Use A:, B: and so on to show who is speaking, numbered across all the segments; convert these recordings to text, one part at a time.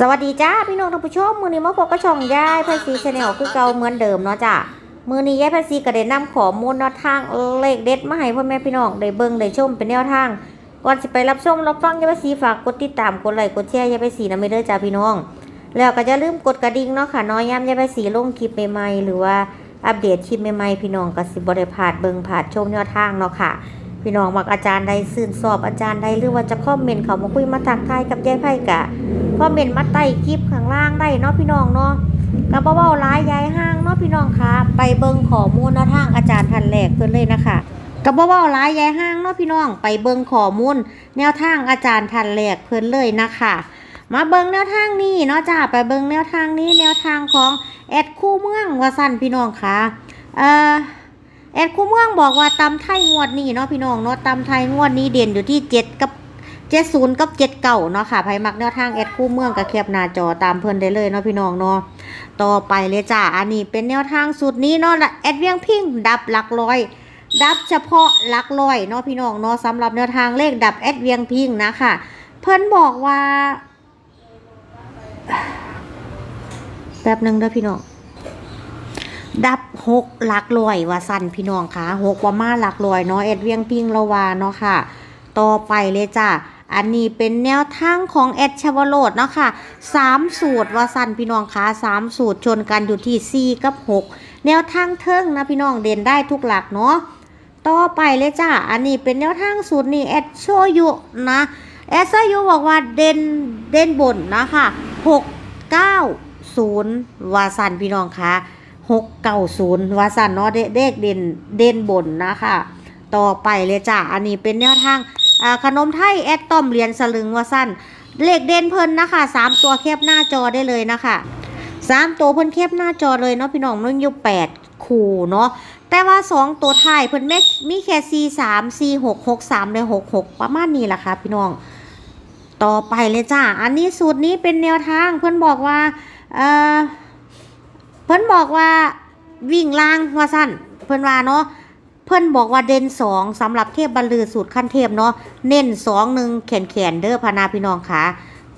A: สวัสดีจ้าพี่น้องท่านผู้ชมมือนี้มาพบกับช่องยายภาษีชาแนลคือเก่าเหมือนเดิมเนาะจ้ามือนี้ยายภาษีก็ได้นำข้อมูลแนวทางเลขเด็ดมาให้พ่อแม่พี่น้องได้เบิ่งได้ชมเป็นแนวทางก่อนสิไปรับชมรับฟังยายภาษีฝากกดติดตามกดไลค์กดแชร์ยายภาษีนะไม่เด้อจ้าพี่น้อง แล้วก็จะลืมกดกระดิ่งเนาะค่ะน้อยย้ำยายภาษีลงคลิปใหม่ๆหรือว่าอัปเดตคลิปใหม่ๆพี่น้องก็สิบ่ได้พลาดเบิ่งพลาดชมแนวทางเนาะค่ะพี่น้องมักอาจารย์ใดซื่นสอบอาจารย์ใดหรือว่าจะคอมเมนต์เขามาคุยมาทักทายกับยายไพ่กะ คอมเมนต์มาใต้คลิปข้างล่างได้เนาะพี่น้องเนาะกับเบาๆร้ายยายห้างเนาะพี่น้องคะไปเบิ่งข้อมูลแนวทางอาจารย์ท่านแรกเพิ่นเลยนะคะกับเบาๆร้ายยายห้างเนาะพี่น้องไปเบิ่งข้อมูลแนวทางอาจารย์ท่านแรกเพิ่นเลยนะคะมาเบิ่งแนวทางนี้เนาะจ้าไปเบิ่งแนวทางนี้แนวทางของแอดคู่เมืองว่าสั้นพี่น้องคะเอ่อแอดคู่เมืองบอกว่าตำไทยงวดนี้เนาะพี่น้องเนาะตำไทยงวดนี้เด่นอยู่ที่เจ็ดกับ เจ็ดศูนย์กับเจ็ดเก่าเนาะค่ะไผมักแนวทางแอดคู่เมืองกับแคบหน้าจอตามเพิ่นได้เลยเนาะพี่น้องเนาะต่อไปเลยจ้าอันนี้เป็นแนวทางสูตรนี้เนาะแอดเวียงพิงดับหลักร้อย ดับเฉพาะหลักร้อยเนาะพี่น้องเนาะสำหรับแนวทางเลขดับแอดเวียงพิงนะคะเพิ่นบอกว่าแป๊บหนึ่งเด้อพี่น้องดับหกหลักลอยว่าสั่นพี่น้องค่ะหกว่ามาหลักลอยเนาะเอ็ดเวียงพิงละวาเนาะค่ะ ต่อไปเลยจ้ะ อันนี้เป็นแนวทางของแอดชวโรดเนาะค่ะสามสูตรว่าสั่นพี่น้องคะสามสูตรชนกันอยู่ที่สี่กับหกแนวทางเทิงนะพี่น้องเด่นได้ทุกหลักเนาะต่อไปเลยจ้ะอันนี้เป็นแนวทางสูตรนี้แอดโชยุนะแอดโชยุบอกว่าเด่นเด่นบนนะคะหกเก้าศูนย์ว่าสันพี่น้องคะหกเก้าศูนย์วาสันเนาะเด็กเด่นเด่นบนนะคะ ต่อไปเลยจ้ะอันนี้เป็นแนวทาง ขนมไทยแอดต้อมเหรียญสลึงว่าสั้นเลขเด่นเพิ่นนะคะสามตัวแคบหน้าจอได้เลยนะคะสามตัวเพิ่นแคบหน้าจอเลยเนาะพี่น้องมันอยู่แปดคู่เนาะแต่ว่าสองตัวท้ายเพิ่นแม่มีแค่สี่สามสี่หกหกสามเลยหกหกประมาณนี้แหละค่ะพี่น้องต่อไปเลยจ้ะอันนี้สูตรนี้เป็นแนวทางเพิ่นบอกว่า เอ่อเพิ่นบอกว่าวิ่งล่างว่าสั้นเพิ่นว่าเนาะ เพิ่อนบอกว่าเด่นสองสำหรับเทพบรรลือสูตรขั้นเทพเนาะเน้นสองหนึ่งแขนแขนเด้อพานาพี่น้องค่ะ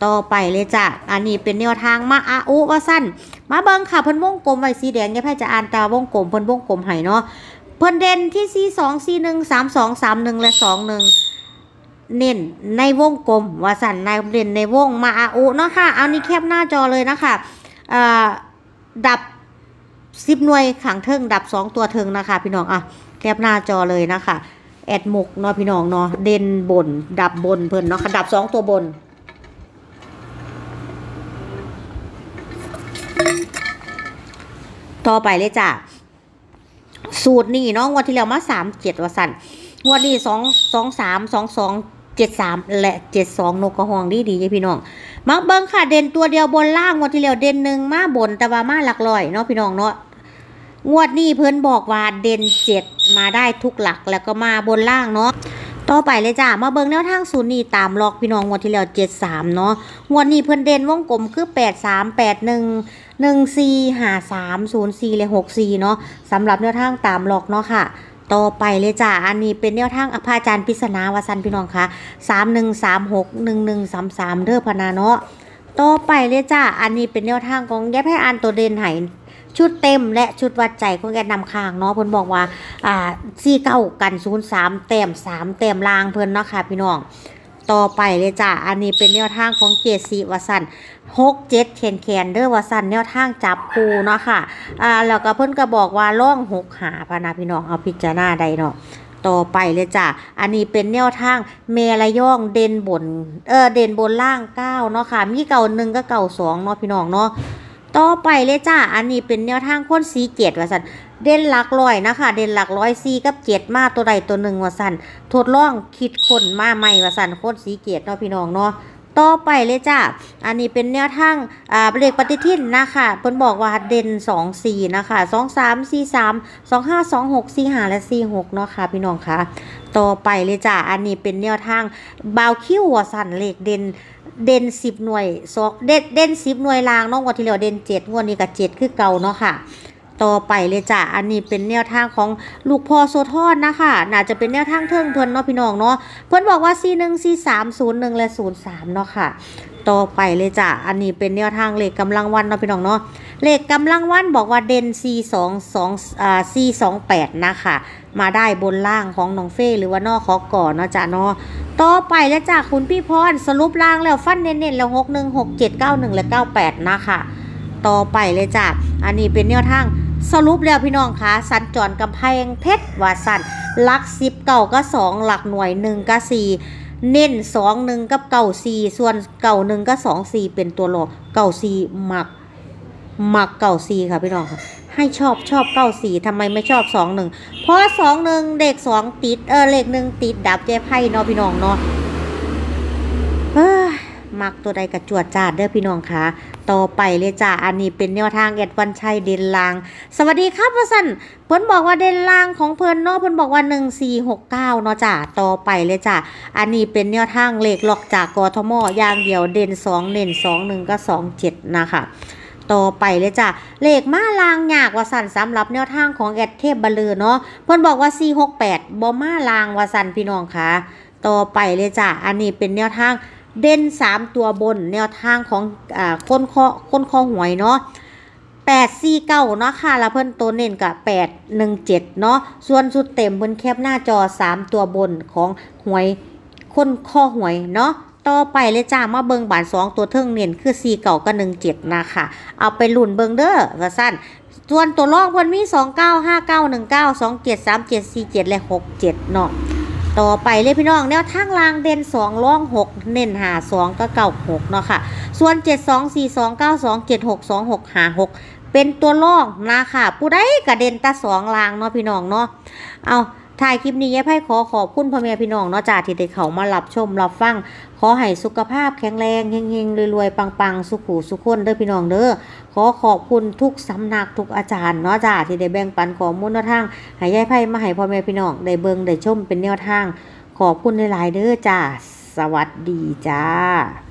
A: ต่อไปเลยจ้ะ อันนี้เป็นแนวทางมาอาอุว่าสั้น มาเบิงค่ะเพิ่นวงกลมไว้สีแดงอย่าให้จะอ่านตาวงกลมเพิ่นวงกลมให้เนาะ เพิ่นเด่นที่สี่สองสี่หนึ่งสามสองสามหนึ่งและสองหนึ่งเน้นในวงกลมว่าสั้นในเด่นในวงมาอาอุเนาะค่ะ เอานี่แคบหน้าจอเลยนะคะดับสิบหน่วยขังเทิงดับสองตัวเทิงนะคะ พี่น้องอะ แคปหน้าจอเลยนะคะแอดหมกเนาะพี่น้องเนาะเด่นบน ดับบนเพิ่นเนาะค่ะดับสองตัวบน ต่อไปเลยจ้ะสูตรนี่เนาะงวดที่แล้วมาสามเจ็ดวสันงวดนี้สองสองสามสองสองเจ็ดสามและเจ็ดสองนกกระหองดีดีๆพี่น้องมาเบิ้งค่ะเด่นตัวเดียวบนล่างงวดที่แล้วเด่นหนึ่งมาบนแต่ว่ามาหลักร้อยเนาะพี่น้องเนาะ งวดนี้เพิ่นบอกว่าเด่นเจ็ดมาได้ทุกหลักแล้วก็มาบนล่างเนาะต่อไปเลยจ้ามาเบิ้งแนวทางศูนย์นี่ตามล็อกพี่น้องงวดที่แล้วเจ็ดสามเนาะงวดนี้เพิ่นเด่นวงกลมคือแปดสามแปดหนึ่งหนึ่งสี่ห้าสามศูนย์สี่เลยหกสี่เนาะสำหรับแนวทางตามล็อกเนาะค่ะต่อไปเลยจ้า อันนี้เป็นแนวทางอภาจารย์พิศนาวาสันพี่น้องคะสามหนึ่งสามหกหนึ่งหนึ่งสามสามเด้อพนาเนาะ ต่อไปเลยจ้า อันนี้เป็นแนวทางของแยบให้อ่านตัวเด่นให้ ชุดเต็มและชุดวัดใจของแกนำคางเนาะเพิ่นบอกว่าอ่าสี่เก้ากันศูนย์สามแต้มสามแต้มลางเพิ่นเนาะค่ะพี่น้องต่อไปเลยจ้าอันนี้เป็นแนวทางของเกสีวสันหกเจ็ดแขนแขนเด้อวสันแนวทางจับคูเนาะค่ะอ่าแล้วก็เพิ่นก็บอกว่าล่องหกหาพนะพี่น้องเอาพิจารณาใดเนาะต่อไปเลยจ้ะ อันนี้เป็นแนวทางเมระย่องเด่นบน เออเด่นบนล่างเก้าเนาะค่ะ มีเก่าหนึ่งก็เก่าสองเนาะพี่น้องเนาะ ต่อไปเลยจ้ะอันนี้เป็นแนวทางคนสีเจ็ดว่าสันเด่นหลักร้อยนะคะ เด่นหลักร้อยซีกับเจ็ดมาตัวใดตัวหนึ่งว่าสันทดลองคิดคนมาใหม่ว่าสันคนสีเจ็ดเนาะพี่น้องเนาะต่อไปเลยจ้ะอันนี้เป็นแนวทางอ่าเลขปฏิทินนะคะเพิ่นบอกว่าเด่นสองสี่นะคะสองสามสี่สามสองห้าสองหกสี่ห้าและสี่หกเนาะค่ะพี่น้องคะต่อไปเลยจ้ะอันนี้เป็นแนวทางบาวคิวว่าสั่นเลขเด่น เด่นสิบหน่วยสองเด่นเด่นสิบหน่วยลางน้องวันที่แล้วเด่นเจ็ดงวดนี้ก็เจ็ดคือเก่าเนาะค่ะ ต่อไปเลยจ้ะอันนี้เป็นแนวทางของลูกพ่อโซทอนนะคะน่าจะเป็นแนวทางเทิงเพิ่นเนาะพี่น้องเนาะเพิ่นบอกว่า C1 C3 01 และ 03 เนาะค่ะ ต่อไปเลยจ้ะอันนี้เป็นแนวทางเลขกำลังวันเนาะพี่น้องเนาะเลขกำลังวันบอกว่าเด่น C2 2อ่า C28 นะคะมาได้บนล่างของน้องเฟ่หรือว่านอกขอก่อนเนาะจ้ะเนาะต่อไปแล้วจ้ะคุณพี่พรสรุปล่างแล้วฟันเน้นๆแล้ว61 67 91และ98นะคะต่อไปเลยจ้ะอันนี้เป็นแนวทาง สรุปแล้วพี่น้องคะสัญจรกำแพงเพชรว่าสันหลักสิบเก่าก็สองหลักหน่วยหนึ่งก็สี่เน้นสองหนึ่งกับเก่าสี่ส่วนเก่าหนึ่งก็สองสี่เป็นตัวหลอกเก่าสี่หมักหมักเก่าสี่ค่ะพี่น้องค่ะให้ชอบชอบเก้าสี่ทำไมไม่ชอบสองหนึ่งเพราะสองหนึ่งเด็กสองติดเออเลขหนึ่งติดดับเจ๊ไพ่เนาะพี่น้องเนาะ มักตัวใดกระจวดจาดเด้อพี่น้องค่ะต่อไปเลยจ้าอันนี้เป็นแนวทางแอดวันชัยเด่นลาง สวัสดีครับพ่อสันเพิ่นบอกว่าเด่นลางของเพิ่นเนาะเพิ่นบอกว่า1469เนาะจ้าต่อไปเลยจ้าอันนี้เป็นแนวทางเลขล็อกจากกทมอย่างเดียวเด่น2เด่น2 1ก็27นะคะต่อไปเลยจ้ะเลขมาลางยากว่าสันสำหรับแนวทางของแอดเทพบลลือเนาะเพิ่นบอกว่า 468บ่มาลางว่าสันพี่น้องคะต่อไปเลยจ้ะอันนี้เป็นแนวทาง เด่น3ตัวบนแนวทางของอ่าคนคอค้นคอหวยเนาะ849เนาะค่ะแล้วเพิ่นตัวเน้นกับ817เนาะส่วนสุดเต็มเพิ่นแคปหน้าจอ3ตัวบนของหวยค้นข้อหวยเนาะต่อไปเลยจ้ามาเบิงบานสองตัวเทิงเนียนคือ4เก่ากับ17นะคะเอาไปลุ่นเบิงเด้อว่าสั้นส่วนตัวลอกเพิ่นมี29 59 19 27 37 47และ67เนาะ ต่อไปเลยพี่น้องแนวทางลางเด่น2ล่อง 6 เน้นหา2ก็เก่า6เนาะค่ะ ส่วน 7 2 4 2 9 2 7 6 2 6หา6เป็นตัวล่อกนะคะผู้ใดกระเด็นตาสองลางเนาะพี่น้องเนาะเอาถ่ายคลิปนี้ยายไพ่ขอขอบคุณพ่อแม่พี่น้องเนาะจ้าที่ได้เขามารับชมรับฟัง ขอให้สุขภาพแข็งแรงเฮงๆรวยๆปังๆ สุขุสุขคนเด้อพี่น้องเด้อ ขอขอบคุณทุกสำนักทุกอาจารย์เนาะจ้าที่ได้แบ่งปันข้อมูลแนวทางให้ยายไพ่มาให้พ่อแม่พี่น้องได้เบิงได้ชมเป็นแนวทาง ขอบคุณหลายๆเด้อจ้า สวัสดีจ้า